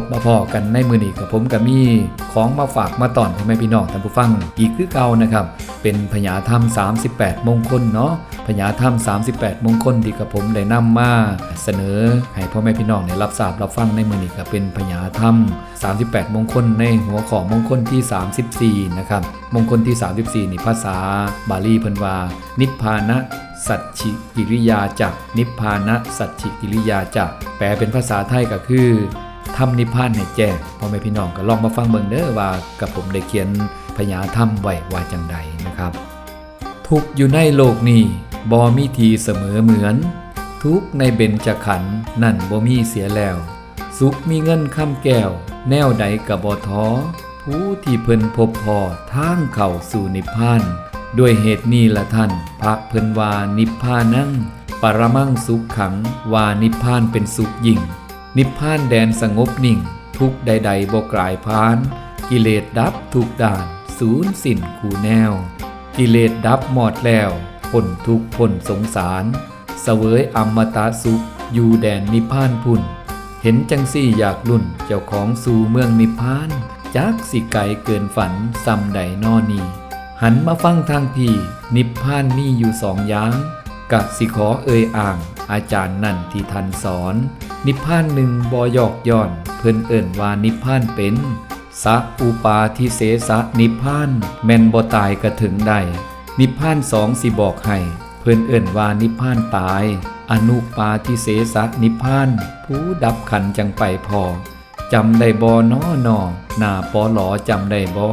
บมาพอกันในมือนี้กับผมกับมีของมาฝากมาตอนพ่อแม่พี่น้องท่านผู้ฟังอีกคือเก่านะครับ เป็นพญาธรรม 38 มงคลเนาะพญาธรรม 38 มงคลที่กับผมได้นำมาเสนอให้พ่อแม่พี่น้องได้รับทราบรับฟังในมือนี้ก็เป็นพญาธรรม 38 มงคลในหัวข้อมงคลที่ 34 นะครับมงคลที่ 34 นี่ภาษาบาลีเพิ่นว่า นิพพานะสัจฉิกิริยาจักนิพพานะสัจฉิกิริยาจักแปลเป็นภาษาไทยก็คือ ทำนิพพานให้แจ้งพ่อแม่พี่น้องก็ลองมาฟังเบิ่งเด้อว่ากับผมได้เขียนพญาธรรมไว้ว่าจังใดนะครับ ทุกอยู่ในโลกนี้บ่มีทีเสมอเหมือน ทุกในเบญจขันธ์นั่นบ่มีเสียแล้ว สุขมีเงินคำแก้ว แนวใดกะบ่ท้อผู้ที่เพิ่นพบพอทางเข้าสู่นิพพานด้วยเหตุนี้ละท่าน พระเพิ่นวานิพพานังปรมังสุขขังวานิพพานเป็นสุขยิ่ง นิพพานแดนสงบนิ่ง ทุกใดๆบ่กลายพาน กิเลสดับทุกด่าน ศูนย์สิ้นคูแนว กิเลสดับหมดแล้วพ้นทุกข์พ้นสงสารเสวยอมตะสุข อยู่แดนนิพพานพุ่น เห็นจังสี่อยากลุ่นเจ้าของสู่เมืองนิพพานจักสิไกลเกินฝันซ้ำใดนอนีหันมาฟังทางพี่ นิพพานมีอยู่สองอย่าง กะสิขอเอ่ยอ่าง อาจารย์นั่นที่ท่านสอน นิพพานหนึ่งบอยอกย่อน เพิ่นเอิ่นว่านิพพานเป็นสะอุปาทิเสสะนิพพาน แม่นบ่ตายก็ถึงได้นิพพานสองสิบอกให้ เพิ่นเอิ่นว่านิพพานตาย อนุปาทิเสสะนิพพาน ผู้ดับขันจังไปพอจำได้บ่น้อนอหน้าปอหลอจำได้บ่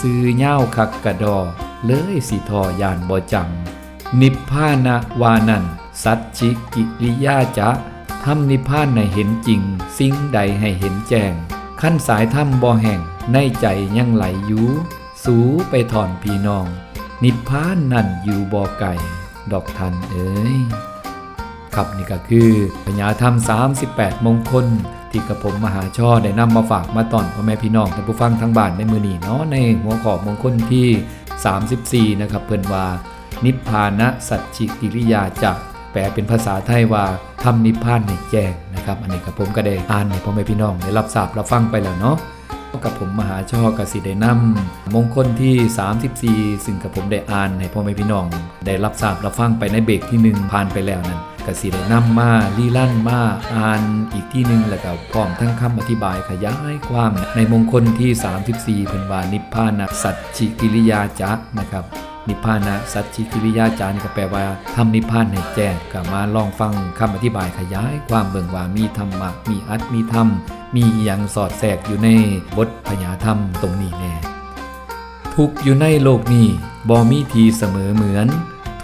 ซื้อเหย้าคักกระดอ เลยสิทอยานบ่จำ นิพพานวานันสัจฉิกิริยาจะทำนิพพานในเห็นจริง สิ่งใดให้เห็นแจ้ง ขั้นสายถ้ำบ่แห่งในใจยังไหลอยู่สูไปถอนพี่น้อง นิพพานนั่นอยู่บ่อไก่ ดอกทันเอ้ยครับนี่ก็คือพญาธรรม 38 มงคล ที่กระผมมหาช่อได้นำมาฝากมาตอนพ่อแม่พี่น้องท่านผู้ฟังทั้งบ้านในมือนี้เนาะในหัวข้อมงคลที่ 34 นะครับเพิ่นว่า นิพพานะสัจฉิกิริยาจะแปลเป็นภาษาไทยว่าทำนิพพานในแจ้งนะครับ อันนี้กับผมก็ได้อ่านให้พ่อแม่พี่น้องได้รับทราบรับฟังไปแล้วเนาะกับผมมหาช่อกสิได้นำมงคลที่ 34 ซึ่งกับผมได้อ่านให้พ่อแม่พี่น้อง ได้รับทราบรับฟังไปในเบรกที่ 1 ผ่านไปแล้วนั้นกสิได้นำมาลีลั่นมาอ่านอีกที่หนึ่งแล้วก็พร้อมทั้งคำอธิบายขยายความในมงคลที่ 34เป็นว่านิพพานะสัจฉิกิริยาจะนะครับ นิพพานะสัจฉิกิริยาจารย์ก็แปลว่าทำนิพพานให้แจ้งก็มาลองฟังคำอธิบายขยายความเบิ่งว่ามีธรรมะมีอัตมีธรรม มีอย่างสอดแทรกอยู่ในบทพญาธรรมตรงนี้แน่ทุกอยู่ในโลกนี้บ่มีทีเสมอเหมือน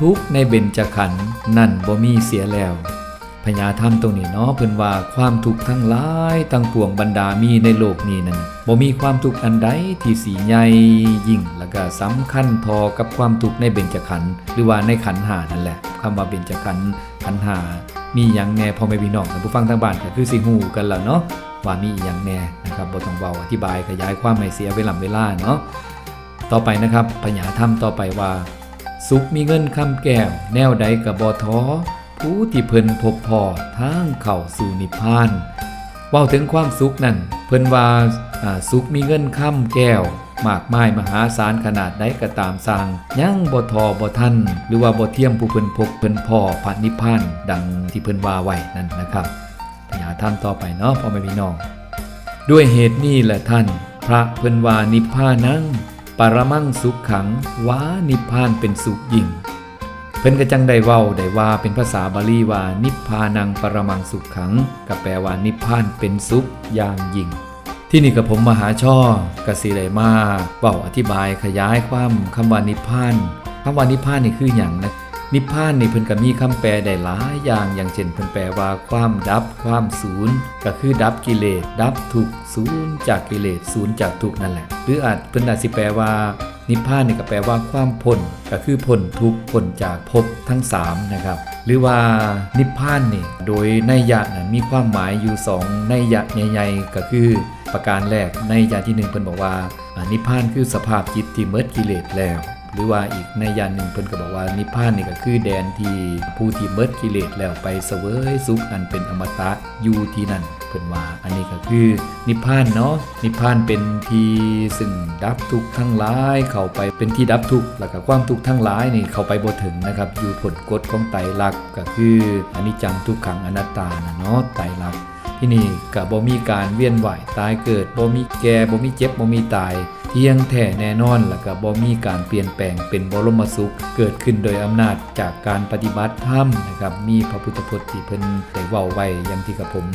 ทุกในเบญจขันธ์นั่นบ่มีเสียแล้ว ญาธรรมตรงนี้เนาะเพิ่นว่าความทุกข์ทั้งหลายทั้งปวงบรรดามีในโลกนี้นั้นบ่มีความทุกข์อันใดที่สีใหญ่ยิ่งแล้วก็สำคัญพอกับความทุกข์ในเบญจขันธ์หรือว่าในขันธ์หานั่นแหละคำว่าเบญจขันธ์ขันธ์หามีหยังแน่พ่อแม่พี่น้องท่านผู้ฟังทางบ้านก็คือสิฮู้กันแล้วเนาะว่ามีอีหยังแน่นะครับบ่ต้องเว้าอธิบายขยายความให้เสียเวลาเวลาเนาะต่อไปนะครับพญาธรรมต่อไปว่า สุขมีเงินคำแก้ว แนวใดกับบอท้อ ผู้ที่เพิ่นพบพอทางเข้าสู่นิพพานเว้าถึงความสุขนั่นเพิ่นว่าสุขมีเงินคำแก้วมากมายมหาศาลขนาดใดก็ตามสร้างยังบ่ทอบ่ทันหรือว่าบ่เทียมผู้เพิ่นพบเพิ่นพ่อพระนิพพานดังที่เพิ่นว่าไว้นั่นนะครับพญาธรรมต่อไปเนาะพ่อแม่พี่น้อง ด้วยเหตุนี้แหละท่าน พระเพิ่นว่านิพพานังปรมังสุขขังว้านิพพานเป็นสุขยิ่ง เพิ่นก็จังได้เว้าได้ว่าเป็นภาษาบาลีว่านิพพานังปรมังสุขขังก็แปลว่านิพพานเป็นสุขอย่างยิ่ง ที่นี่กับผมมหาช่อกสิไดมาเว้าอธิบายขยายความคำว่านิพพานคำว่านิพพานนี่คืออย่างนะ นิพพานนี่เพิ่นก็มีคำแปลได้หลายอย่างอย่างเช่นเพิ่นแปลว่าความดับความศูนย์ก็คือดับกิเลสดับทุกข์ศูนย์จากกิเลสศูนย์จากทุกข์นั่นแหละ หรืออาจเพิ่นอาจสิแปลว่านิพพานนี่ก็แปลว่าความพ้นก็คือพ้นทุกข์พ้นจากภพทั้งสามนะครับหรือว่านิพพานนี่โดยนัยยะนั้นมีความหมายอยู่สองนัยยะใหญ่ๆก็คือประการแรกในยะที่หนึ่งเพิ่นบอกว่าอ่านิพพานคือสภาพจิตที่เมิดกิเลสแล้ว หรือว่าอีกในยานหนึ่งเพิ่นก็บอกว่านิพพานนี่ก็คือแดนที่ผู้ที่เมิดกิเลสแล้วไปเสวยสุขอันเป็นอมตะอยู่ที่นั่นเพิ่นว่าอันนี้ก็คือนิพพานเนาะนิพพานเป็นที่ซึ่งดับทุกข์ทั้งหลายเข้าไปเป็นที่ดับทุกข์แล้วก็ความทุกข์ทั้งหลายนี่เข้าไปบ่ถึงนะครับอยู่ผลกฎของไตรลักษณ์ก็คืออนิจจังทุกขังอนัตตานะเนาะไตรลักษณ์ที่นี่ก็บ่มีการเวียนว่ายตายเกิดบ่มีแก่บ่มีเจ็บบ่มีตาย เที่ยงแท้แน่นอนแล้วก็บ่มีการเปลี่ยนแปลงเป็นบรมสุข เกิดขึ้นโดยอำนาจจากการปฏิบัติธรรมนะครับมีพระพุทธพจน์ที่เพิ่นได้เว้าไว้อย่างที่กับผม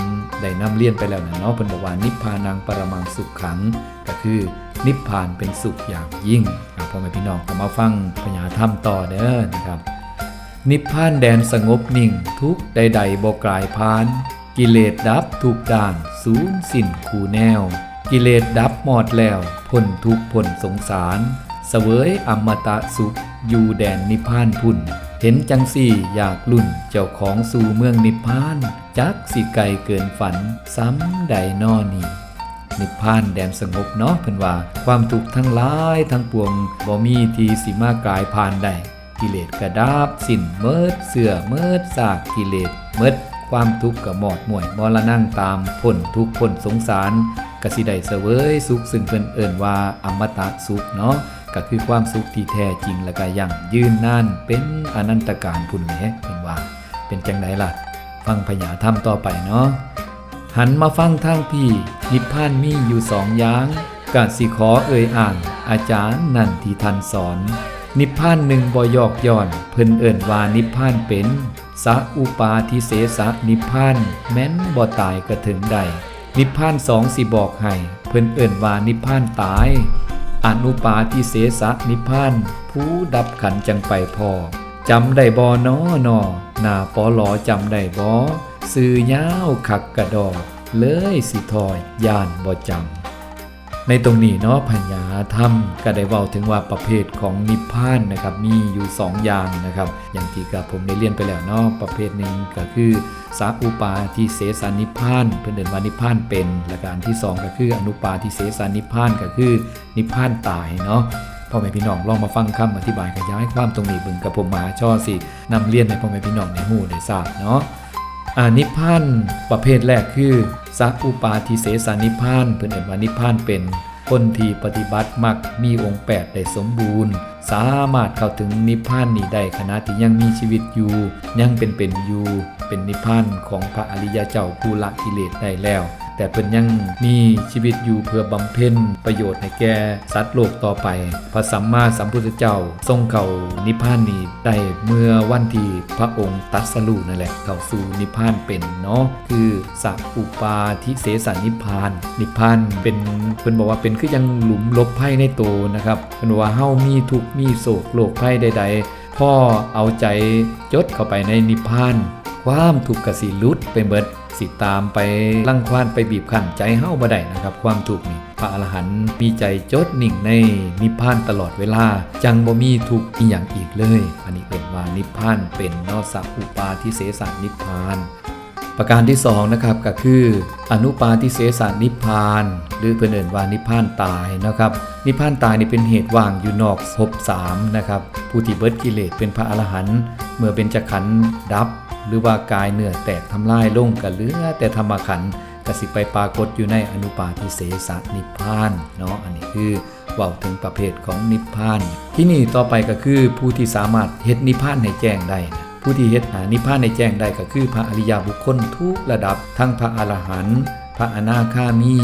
ได้นำเรียนไปแล้วนะเนาะเพิ่นบอกว่านิพพานังปรมังสุขขัง ก็คือนิพพานเป็นสุขอย่างยิ่งพ่อแม่พี่น้องก็มาฟังปัญญาธรรมต่อเด้อนะครับ นิพพานแดนสงบนิ่ง ทุกใดๆบ่กลายพาน กิเลสดับทุกด้านศูนย์สิ้นคูแนว กิเลสดับหมดแล้วพ้นทุกพ้นสงสารเสวยอมตะสุขอยู่แดนนิพพานพุ่น เห็นจังสี่อยากลุ่นเจ้าของสู่เมืองนิพพาน จักสิไกลเกินฝัน ซ้ำใดนอนี่นิพพานแดนสงบเนาะเพิ่นว่า ความทุกข์ทั้งหลายทั้งปวงบ่มีทีสิมากลายผ่านได้กิเลสกระดาบสิ้นเมิดเสื่อเมิดซากกิเลสเมิดความทุกข์ก็หมอดหม่วยมรนั่งตามพ้นทุกข์พ้นสงสาร กสิได้เสวยสุขซึ่งเพิ่นเอิ่นว่าอมตะสุขเนาะก็คือความสุขที่แท้จริงและก็ยั่งยืนนานเป็นอนันตการพุ่นแหมเพิ่นว่า เป็นจังไดล่ะ ฟังพญาธรรมต่อไปเนาะหันมาฟังทางพี่ นิพพานมีอยู่สองอย่างกาสิขอเอ่ยอ่าน อาจารย์นั่นที่ท่านสอน นิพพานหนึ่งบ่ยอกย่อน เพิ่นเอิ่นว่านิพพานเป็นสะอุปาทิเสสะนิพพาน แม้นบ่ตายก็ถึงใด นิพพานสองสิบอกให้เพิ่นเอิ่นว่านิพพานตาย อนุปาทิเสสะนิพพาน ผู้ดับขันจังไปพอจำได้บ่นอนอหน้าปอหลอจำได้บอสื่อยาวขักกระดอกเลยสิทอยยานบ่จำ ในตรงนี้เนาะพัญญาธรรมก็ได้เว้าถึงว่าประเภทของนิพพานนะครับมีอยู่สองอย่างนะครับ อย่างที่กับผมได้เรียนไปแล้วเนาะประเภทหนึ่งก็คือสาอุปาทิเสสานิพพานเพื่อนเดินว่านิพพานเป็นและการที่สองก็คืออนุปาทิเสสานิพพานก็คือ นิพพานตายเนาะพ่อแม่พี่น้องลองมาฟังคำอธิบายขยายความตรงนี้เบึงกับผมมาช่อสินำเรียนให้พ่อแม่พี่น้องในหูได้ทราบเนาะ อานิพพานประเภทแรกคือสักอุปาทิเสสานิพพานเพื่อนเอ่นว่านิพพานเป็นคนที่ปฏิบัติมักมีองค์ 8 ได้สมบูรณ์ สามารถเข้าถึงนิพพานนี้ได้ขณะที่ยังมีชีวิตอยู่ ยังเป็นเป็นอยู่ เป็นนิพพานของพระอริยเจ้าผู้ละกิเลสได้แล้ว แต่เพิ่นยังมีชีวิตอยู่เพื่อบำเพ็ญประโยชน์ให้แก่สัตว์โลกต่อไป พระสัมมาสัมพุทธเจ้าทรงเข้านิพพานนี้ได้เมื่อวันที่พระองค์ตรัสรู้นั่นแหละเข้าสู่นิพพานเป็นเนาะคือสัพอุปาทิเสสนิพพาน นิพพานเป็นเพิ่นบอกว่าเป็นคือยังหลุมลบภัยในโตนะครับเพิ่นว่าเฮามีทุกมีโศกโรคภัยใด ๆ พ่อเอาใจจดเข้าไปในนิพพาน ความทุกข์กสิลุดไปเบิด สิตามไปลังควานไปบีบคั้นใจเฮาบ่ได้นะครับ ความทุกข์นี่พระอรหันต์มีใจจดนิ่งในนิพพานตลอดเวลา จังบ่มีทุกข์อีหยังอีกเลย อันนี้เอิ้นว่านิพพานเป็นนอสัพอุปาทิเสสนิพพานประการที่สองนะครับก็คือ อนุปาทิเสสนิพพาน หรือเพื่อนเอ่นว่านิพพานตายนะครับ นิพพานตายนี่เป็นเหตุว่างอยู่นอกภพสามนะครับผู้ที่เบิดกิเลสเป็นพระอรหันต์เมื่อเป็นจักขันดับ หรือว่ากายเนื้อแตกทำลายลงก็เหลือแต่ธรรมขันกสิไปปรากฏอยู่ในอนุปาทิเสสนิพพานเนาะอันนี้คือเว่าถึงประเภทของนิพพาน ที่นี่ต่อไปก็คือผู้ที่สามารถเฮ็ดนิพพานให้แจ้งได้นะผู้ที่เฮ็ดหานิพพานในแจ้งได้ก็คือพระอริยบุคคลทุกระดับ ทั้งพระอรหันต์พระอนาคามี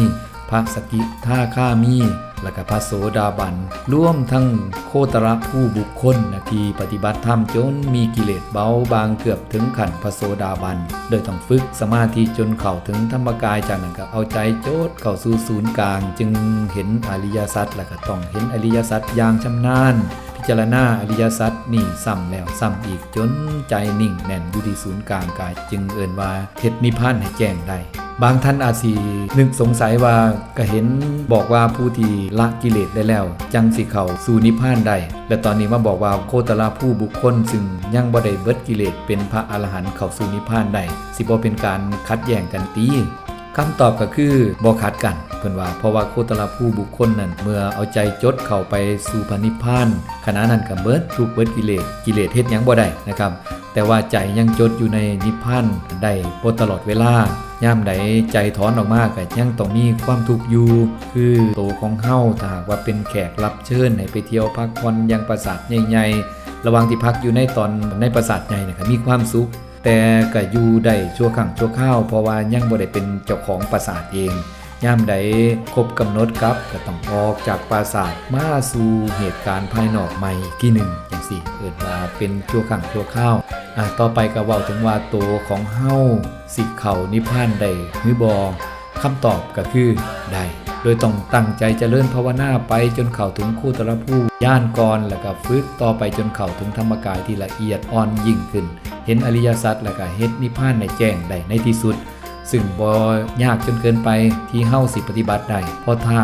พระสกิทาคามี และก็พระโสดาบันร่วมทั้งโคตรผู้บุคคลนะที่ปฏิบัติธรรมจนมีกิเลสเบาบางเกือบถึงขันพระโสดาบัน โดยต้องฝึกสมาธิจนเข้าถึงธรรมกายจากนั้นก็เอาใจโจดเข้าสู่ศูนย์กลาง จึงเห็นอริยสัจและก็ต้องเห็นอริยสัจอย่างชำนาญพิจารณาอริยสัจนี่ซ้ำแล้วซ้ำอีกจนใจนิ่งแน่นอยู่ที่ศูนย์กลางกาย จึงเอ่นว่าเฮ็ดนิพพานให้แจ้งได้ บางท่านอาจสินึกสงสัยว่าก็เห็นบอกว่าผู้ที่ละกิเลสได้แล้ว จังสิเขาสู่นิพพานได้และตอนนี้มาบอกว่าโคตรผู้บุคคลซึ่งยังบ่ได้เบิดกิเลสเป็นพระอรหันต์เข้าสู่นิพพานได้สิบ่เป็นการคัดแย้งกันตีคำตอบก็คือบ่ขัดกันเพิ่นว่าเพราะว่าโคตรผู้บุคคลนั้นเมื่อเอาใจจดเข้าไปสู่พระนิพพานขณะนั้นก็เบิดทุกเบิดกิเลสกิเลสเฮ็ดยังบ่ได้นะครับ แต่ว่าใจยังจดอยู่ในนิพพานได้ตลอดเวลา ย่ามใดใจถอนออกมาก็ยังต้องมีความทุกข์อยู่คือโตของเฮาถ้าหากว่าเป็นแขกรับเชิญให้ไปเที่ยวพักผ่อนยังปราสาทใหญ่ๆ ระหว่างที่พักอยู่ในตอนในปราสาทใหญ่นะครับมีความสุข แต่ก็อยู่ได้ชั่วครั้งชั่วคราวเพราะว่ายังบ่ได้เป็นเจ้าของปราสาทเองย่ามใดครบกำหนดครับก็ต้องออกจากปราสาทมาสู่เหตุการณ์ภายนอกใหม่กที่หนึ่ง จังซี่เอิ้นว่าเป็นชั่วครั้งชั่วคราวอะต่อไปก็เว้าถึงว่าตัวของเฮาสิเขานิพพานได้หรือบ่คำตอบก็คือได้โดยต้องตั้งใจเจริญภาวนาไปจนเข้าถึงคู่ตรผู้ย่านกรแล้วก็ฝึกต่อไปจนเข้าถึงธรรมกายที่ละเอียดอ่อนยิ่งขึ้น เห็นอริยสัจแล้วก็เฮ็ดนิพพานในแจ้งได้ในที่สุด ซึ่งบ่ยากจนเกินไปที่เฮ้าสิปฏิบัติได้เพราะถ้า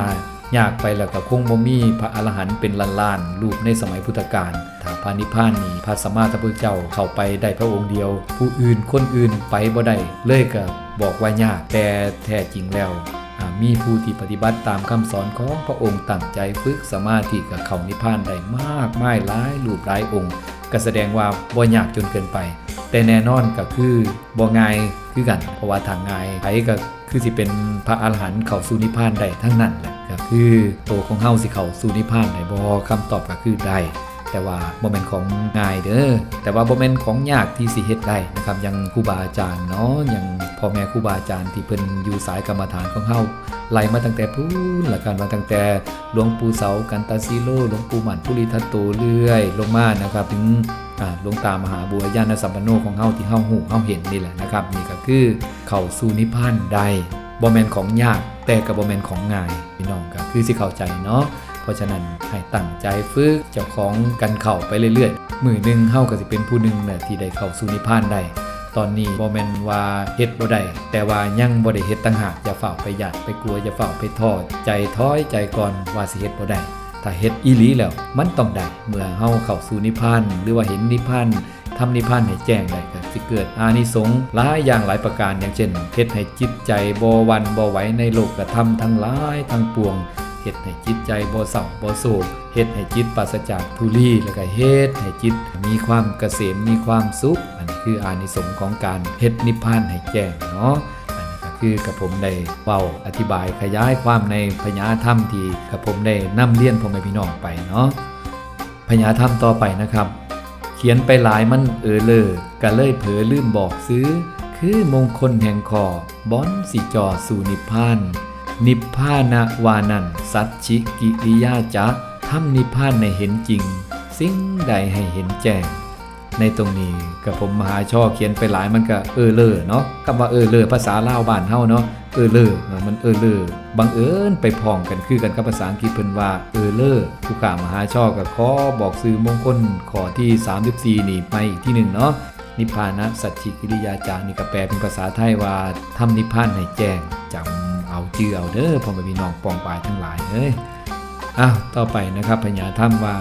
ยากไปแล้วก็คงบ่มีพระอรหันต์เป็นล้านๆรูปในสมัยพุทธกาลถ้าพระนิพพานนี้พระสัมมาสัมพุทธเจ้าเข้าไปได้พระองค์เดียว ผู้อื่นคนอื่นไปบ่ได้เลยก็บอกว่ายากแต่แท้จริงแล้วมีผู้ที่ปฏิบัติตามคำสอนของพระองค์ตั้งใจฝึกสมาธิกับเขานิพพานได้มากมายหลายรูปหลายองค์ ก็แสดงว่าบ่ยากจนเกินไป แต่แน่นอนก็คือบ่ง่ายคือกันเพราะว่าทางง่ายไผก็คือสิเป็นพระอรหันต์เข้าสู่นิพพานได้ทั้งนั้นแหละ ก็คือโตวของเฮาสิเขาสู่นิพพานได้บ่คำตอบก็คือได้แต่ว่าบ่แม่นของง่ายเด้อแต่ว่าบ่แม่นของยากที่สิเฮ็ดได้นะครับยังครูบาอาจารย์เนาะยังพ่อแม่ครูบาอาจารย์ที่เพิ่นอยู่สายกรรมฐานของเฮาไล่มาตั้งแต่พูนละกันมาตั้งแต่หลวงปู่เสากันตาซีโลหลวงปู่หมันปุริทัตโตเรื่อยลงมานะครับถึงอ่าหลวงตามหาบัวญาณสัมปันโนของเฮาที่เฮาหูเฮาเห็นนี่แหละนะครับนี่ก็คือเข้าสู่นิพพานได้บ่แม่นของยาก แต่ก็บ่แม่นของง่ายพี่น้องก็คือสิเข้าใจเนาะเพราะฉะนั้นให้ตั้งใจฝึกเจ้าของกันเข้าไปเรื่อยๆมือหนึ่งเฮาก็สิเป็นผู้หนึ่งแหละที่ได้เข้าสู่นิพพานได้ตอนนี้บ่แม่นว่าเฮ็ดบ่ได้แต่ว่ายังบ่ได้เฮ็ดต่างหากอย่าเฝ้าไปหยาดไปกลัวอย่าเฝ้าไปท้อใจท้อยใจก่อนว่าสิเฮ็ดบ่ได้ถ้าเฮ็ดอีหลีแล้วมันต้องได้เมื่อเฮาเข้าสู่นิพพานหรือว่าเห็นนิพพานทำนิพพานให้แจ้งได้ก็ สิเกิดอานิสงส์หลายอย่างหลายประการอย่างเช่นเฮ็ดให้จิตใจบ่หวันบ่ไหวในโลกกธรรมทั้งหลายทั้งปวงเฮ็ดให้จิตใจบ่เศร้าบ่โศกเฮ็ดให้จิตปราศจากทุลีแล้วก็เฮ็ดให้จิตมีความเกษมมีความสุข อันนี้คืออานิสงส์ของการเฮ็ดนิพพานให้แจ้งเนาะอันนี้ก็คือกับผมได้เว้าอธิบายขยายความในพญาธรรมที่กับผมได้นำเรียนพ่อแม่พี่น้องไปเนาะพญาธรรมต่อไปนะครับ เขียนไปหลายมันเออเลอก็เลยเผลอลืมบอกซื้อ คือมงคลแห่งคอบอนสิจอสู่นิพพาน นิพพานวานันสัจชิกิริยาจะทำนิพพานในเห็นจริง สิ่งใดให้เห็นแจ้ง ในตรงนี้กับผมมหาช่อเขียนไปหลายมันก็เออเลอเนาะคำว่าเออเลอภาษาลาวบ้านเฮาเนาะเออเลอมันเออเลอบังเอิญไปพ้องกันคือกันกับภาษาอังกฤษเพิ่นว่าเออเลอผู้ข่ามหาช่อก็ขอบอกซื้อมงคลขอที่ 34 นี่ไปอีกที่หนึ่งเนาะนิพพานะสัจฉิกิริยาจานี่ก็แปลเป็นภาษาไทยว่าทำนิพพานให้แจ้งจำเอาชื่อเอาเด้อพ่อแม่พี่น้องปองปายทั้งหลายเอ้ยอ้าวต่อไปนะครับพญาถ้ำว่า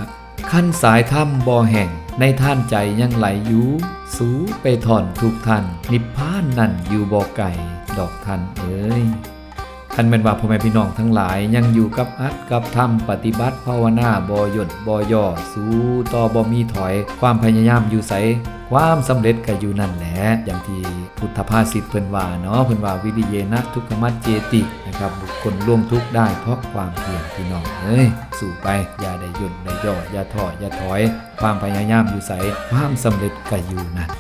ขั้นสายถ้ำบ่อแห่งในท่านใจยังไหลอยู่สูไปถอนทุกท่านนิพพานนั่นอยู่บ่อไก่ดอกท่านเอ้ย ท่านเป็นว่าพ่อแม่พี่น้องทั้งหลายยังอยู่กับอัดกับธรรมปฏิบัติภาวนาบ่หยุดบ่ย่อสู้ต่อบ่มีถอย ความพยายามอยู่ใสความสำเร็จก็อยู่นั่นแหละอย่างที่พุทธภาษิตเพิ่นว่าเนาะเพิ่นว่าวิริเยนะทุกขมัจเจตินะครับบุคคลล่วงทุกข์ได้เพราะความเพียรพี่น้องเอ้ยสู่ไปอย่าได้หยุดได้ย่ออย่าท้ออย่าถอย ความพยายามอยู่ใสความสำเร็จก็อยู่นั่น